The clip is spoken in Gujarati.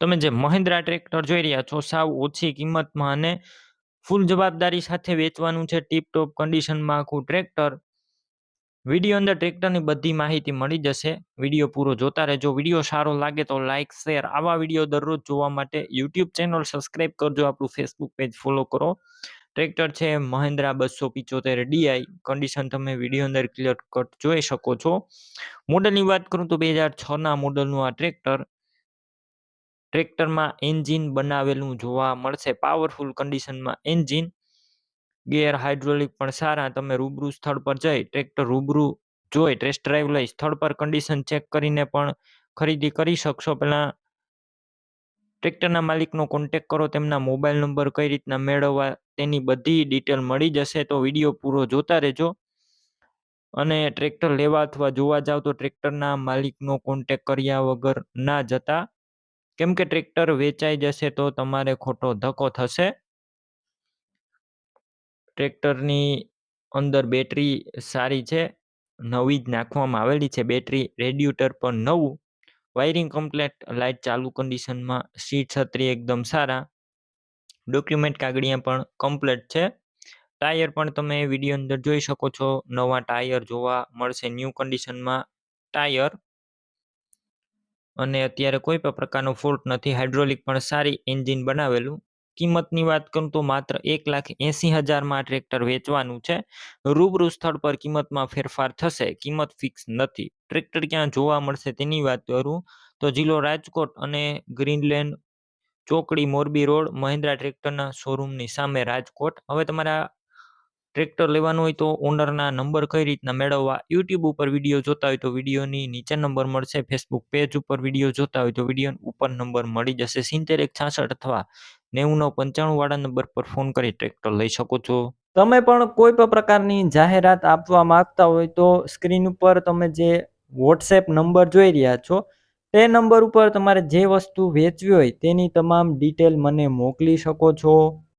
તમે જે મહિન્દ્રા ટ્રેક્ટર જોઈ રહ્યા છો, સાવ ઓછી કિંમતમાં અને ફૂલ જવાબદારી સાથે વેચવાનું છે ટીપ ટોપ કન્ડિશનમાં આખું ટ્રેક્ટર. વીડિયો અંદર ટ્રેક્ટરની બધી માહિતી મળી જશે. વીડિયો પૂરો જોતા રહેજો. વીડિયો સારો લાગે તો લાઇક શેર આવા વીડિયો દરરોજ જોવા માટે યુટ્યુબ ચેનલ સબસ્ક્રાઈબ કરજો. આપણું ફેસબુક પેજ ફોલો કરો. ટ્રેક્ટર છે મહિન્દ્રા બસો પિચોતેર ડીઆઈ કન્ડિશન તમે વીડિયો અંદર ક્લિયર કટ જોઈ શકો છો. મોડલની વાત કરું તો બે હજાર છના મોડલનું આ ટ્રેક્ટર ટ્રેક્ટરમાં એન્જિન બનાવેલું જોવા મળશે. પાવરફુલ કન્ડિશનમાં એન્જિન, ગેર હાઇડ્રોલિક પણ સારા. તમે રૂબરૂ સ્થળ પર જઈ ટ્રેક્ટર રૂબરૂ જોઈ ટેસ્ટ ડ્રાઈવ લઈ સ્થળ પર કન્ડિશન ચેક કરીને પણ ખરીદી કરી શકશો. પહેલાં ટ્રેક્ટરના માલિકનો કોન્ટેક કરો, તેમના મોબાઈલ નંબર કઈ રીતના મેળવવા તેની બધી ડિટેલ મળી જશે. તો વીડિયો પૂરો જોતા રહેજો અને ટ્રેક્ટર લેવા અથવા જોવા જાવ તો ટ્રેક્ટરના માલિકનો કોન્ટેક કર્યા વગર ના જતા કેમ કે ટ્રેક્ટર વેચાઈ જશે તો તમારે ખોટો ધક્કો થશે? ટ્રેક્ટરની અંદર બેટરી સારી છે, નવી જ નાખવામાં આવેલી છે બેટરી, રેડ્યુટર પણ નવું. વાયરિંગ કમ્પ્લેટ લાઇટ ચાલુ કન્ડિશનમાં, સીટ છત્રી એકદમ સારા. ડોક્યુમેન્ટ કાગળિયા પણ કમ્પ્લેટ છે. ટાયર પણ તમે વીડિયો અંદર જોઈ શકો છો, નવા ટાયર જોવા મળશે ન્યૂ કન્ડિશનમાં ટાયર. અને અત્યારે કોઈ પણ પ્રકારનો ફોલ્ટ નથી. હાઇડ્રોલિક પણ સારી એન્જિન બનાવેલું. કિંમતની વાત કરું તો માત્ર એક લાખ એંસી હજારમાં ટ્રેક્ટર વેચવાનું છે. રૂબરૂ સ્થળ પર કિંમતમાં ફેરફાર થશે. કિંમત ફિક્સ નથી. ટ્રેક્ટર ક્યાં જોવા મળશે તેની વાત કરું તો જિલ્લો રાજકોટ અને ગ્રીનલેન્ડ ચોકડી મોરબી રોડ મહિન્દ્રા ટ્રેક્ટરના શોરૂમની સામે રાજકોટ. હવે તમારા ટ્રેક્ટર લેવાનું હોય તો ઓનરના નંબર કઈ રીતના મેળવવા? યુટ્યુબ ઉપર વીડિયો જોતા હોય તો વિડીયોની નીચે નંબર મળશે ફેસબુક પેજ ઉપર વીડિયો જોતા હોય તો વીડિયો ઉપર નંબર મળી જશે. સિત્તેર એક છાસઠ અથવા નેવું, નવ, પંચાણું વાળા નંબર પર ફોન કરી ટ્રેક્ટર લઈ શકો છો. તમે પણ કોઈ પણ પ્રકારની જાહેરાત આપવા માંગતા હોય તો સ્ક્રીન ઉપર તમે જે વોટ્સએપ નંબર જોઈ રહ્યા છો, તે નંબર ઉપર તમારે જે વસ્તુ વેચવી હોય તેની તમામ ડિટેલ મને મોકલી શકો છો.